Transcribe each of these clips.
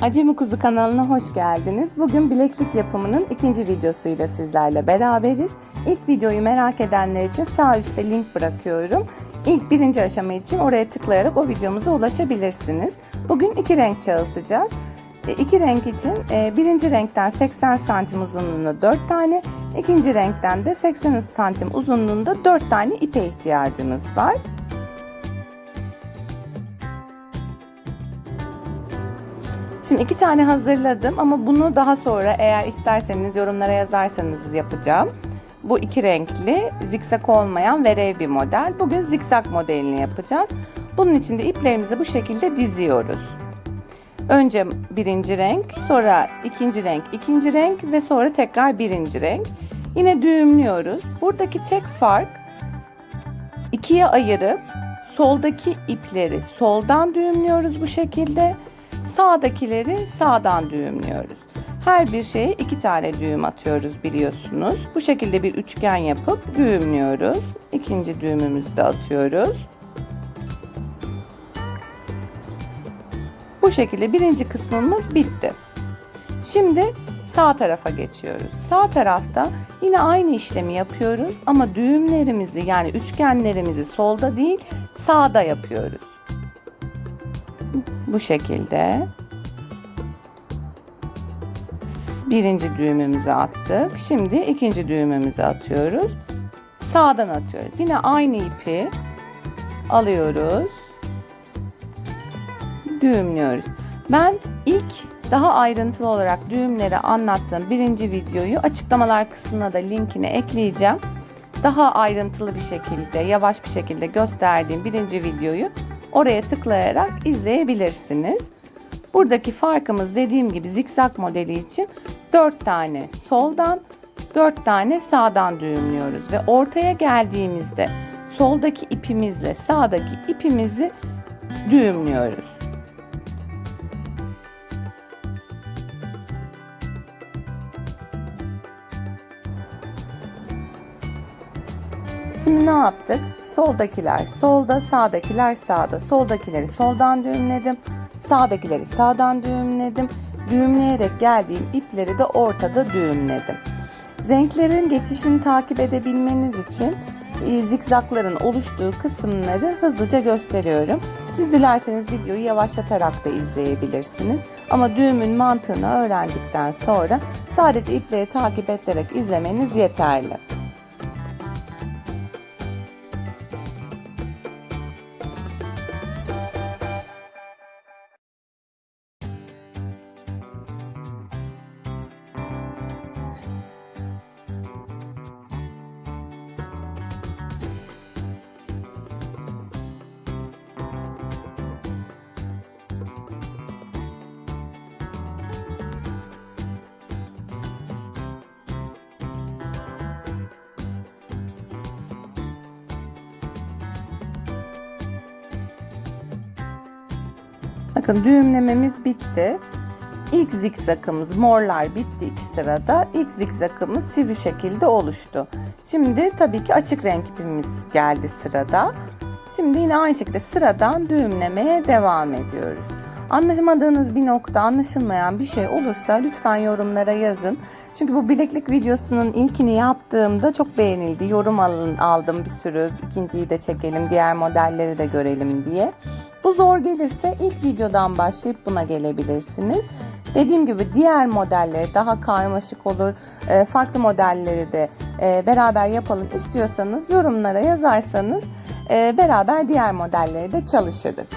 Acemi Kuzu kanalına hoş geldiniz. Bugün bileklik yapımının ikinci videosuyla sizlerle beraberiz. İlk videoyu merak edenler için sağ üstte link bırakıyorum. İlk birinci aşama için oraya tıklayarak o videomuza ulaşabilirsiniz. Bugün iki renk çalışacağız. E, İki renk için e, birinci renkten 80 santim uzunluğunda 4 tane, ikinci renkten de 80 santim uzunluğunda 4 tane ipe ihtiyacımız var. Şimdi iki tane hazırladım ama bunu daha sonra eğer isterseniz yorumlara yazarsanız yapacağım. Bu iki renkli zikzak olmayan verev bir model. Bugün zikzak modelini yapacağız. Bunun için de iplerimizi bu şekilde diziyoruz. Önce birinci renk, sonra ikinci renk, ikinci renk ve sonra tekrar birinci renk. Yine düğümlüyoruz. Buradaki tek fark ikiye ayırıp soldaki ipleri soldan düğümlüyoruz bu şekilde. Sağdakileri sağdan düğümlüyoruz. Her bir şeye iki tane düğüm atıyoruz biliyorsunuz. Bu şekilde bir üçgen yapıp düğümlüyoruz. İkinci düğümümüzü de atıyoruz. Bu şekilde birinci kısmımız bitti. Şimdi sağ tarafa geçiyoruz. Sağ tarafta yine aynı işlemi yapıyoruz ama düğümlerimizi yani üçgenlerimizi solda değil sağda yapıyoruz. Bu şekilde. Birinci düğümümüzü attık. Şimdi ikinci düğümümüzü atıyoruz. Sağdan atıyoruz. Yine aynı ipi alıyoruz. Düğümlüyoruz. Ben ilk daha ayrıntılı olarak düğümleri anlattığım birinci videoyu açıklamalar kısmına da linkini ekleyeceğim. Daha ayrıntılı bir şekilde, yavaş bir şekilde gösterdiğim birinci videoyu oraya tıklayarak izleyebilirsiniz. Buradaki farkımız dediğim gibi zikzak modeli için 4 tane soldan 4 tane sağdan düğümlüyoruz ve ortaya geldiğimizde soldaki ipimizle sağdaki ipimizi düğümlüyoruz. Şimdi ne yaptık? Soldakiler solda, sağdakiler sağda. Soldakileri soldan düğümledim. Sağdakileri sağdan düğümledim. Düğümleyerek geldiğim ipleri de ortada düğümledim. Renklerin geçişini takip edebilmeniz için e, zikzakların oluştuğu kısımları hızlıca gösteriyorum. Siz dilerseniz videoyu yavaşlatarak da izleyebilirsiniz. Ama düğümün mantığını öğrendikten sonra sadece ipleri takip ederek izlemeniz yeterli. Bakın düğümlememiz bitti. İlk zikzakımız morlar bitti iki sırada. İlk zikzakımız sivri şekilde oluştu. Şimdi tabii ki açık renk ipimiz geldi sırada. Şimdi yine aynı şekilde sıradan düğümlemeye devam ediyoruz. Anlamadığınız bir nokta, anlaşılmayan bir şey olursa lütfen yorumlara yazın. Çünkü bu bileklik videosunun ilkini yaptığımda çok beğenildi. Yorum alın, aldım bir sürü. İkinciyi de çekelim, diğer modelleri de görelim diye. Bu zor gelirse ilk videodan başlayıp buna gelebilirsiniz. Dediğim gibi diğer modelleri daha karmaşık olur. e, Farklı modelleri de e, beraber yapalım istiyorsanız yorumlara yazarsanız e, beraber diğer modelleri de çalışırız.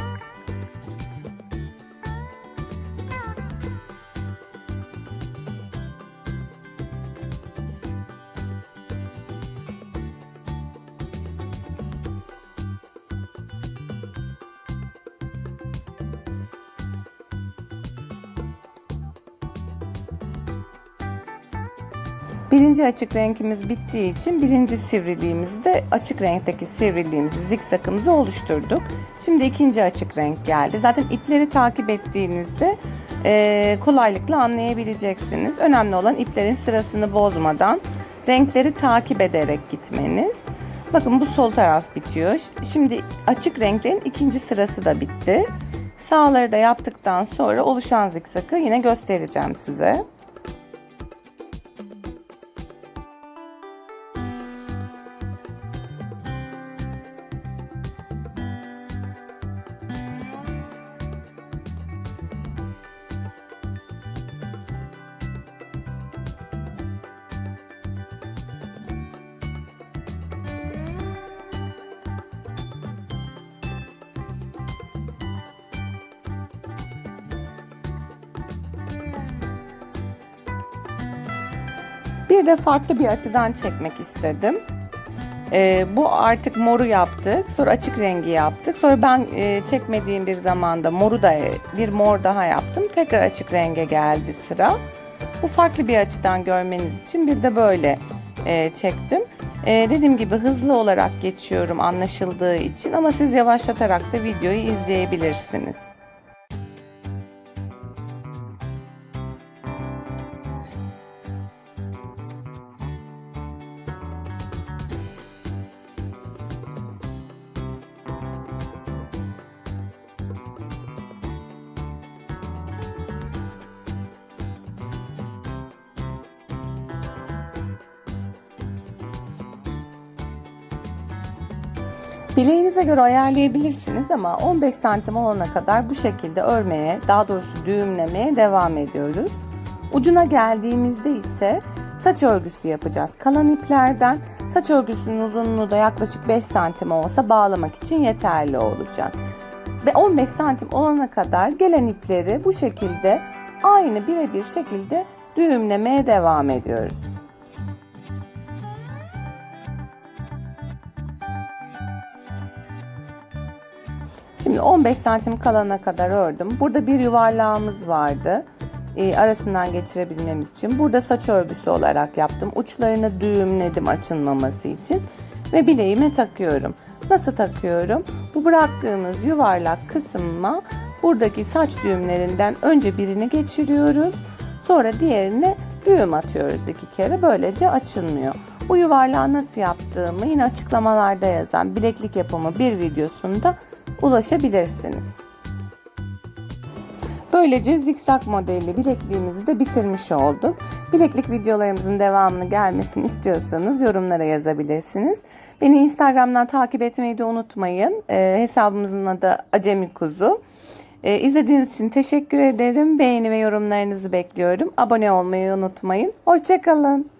Birinci açık renkimiz bittiği için birinci sivriliğimizi de açık renkteki sivriliğimizi zikzakımızı oluşturduk. Şimdi ikinci açık renk geldi. Zaten ipleri takip ettiğinizde e, kolaylıkla anlayabileceksiniz. Önemli olan iplerin sırasını bozmadan renkleri takip ederek gitmeniz. Bakın bu sol taraf bitiyor. Şimdi açık renklerin ikinci sırası da bitti. Sağları da yaptıktan sonra oluşan zikzakı yine göstereceğim size. Bir de farklı bir açıdan çekmek istedim. Ee, bu artık moru yaptık. Sonra açık rengi yaptık. Sonra ben e, çekmediğim bir zamanda moru da bir mor daha yaptım. Tekrar açık renge geldi sıra. Bu farklı bir açıdan görmeniz için bir de böyle e, çektim. E, dediğim gibi hızlı olarak geçiyorum anlaşıldığı için ama siz yavaşlatarak da videoyu izleyebilirsiniz. Bileğinize göre ayarlayabilirsiniz ama 15 santim olana kadar bu şekilde örmeye, daha doğrusu düğümlemeye devam ediyoruz. Ucuna geldiğimizde ise saç örgüsü yapacağız. Kalan iplerden saç örgüsünün uzunluğu da yaklaşık 5 santim olsa bağlamak için yeterli olacak. Ve 15 santim olana kadar gelen ipleri bu şekilde aynı birebir şekilde düğümlemeye devam ediyoruz. Şimdi 15 santim kalana kadar ördüm. Burada bir yuvarlağımız vardı. E, arasından geçirebilmemiz için. Burada saç örgüsü olarak yaptım. Uçlarını düğümledim açılmaması için. Ve bileğime takıyorum. Nasıl takıyorum? Bu bıraktığımız yuvarlak kısma buradaki saç düğümlerinden önce birini geçiriyoruz. Sonra diğerine düğüm atıyoruz iki kere. Böylece açılmıyor. Bu yuvarlağı nasıl yaptığımı yine açıklamalarda yazan bileklik yapımı bir videosunda ulaşabilirsiniz. Böylece zikzak modelli bilekliğimizi de bitirmiş olduk. Bileklik videolarımızın devamını gelmesini istiyorsanız yorumlara yazabilirsiniz. Beni Instagram'dan takip etmeyi de unutmayın. E, hesabımızın adı Acemi Kuzu. E, izlediğiniz için teşekkür ederim. Beğeni ve yorumlarınızı bekliyorum. Abone olmayı unutmayın. Hoşçakalın.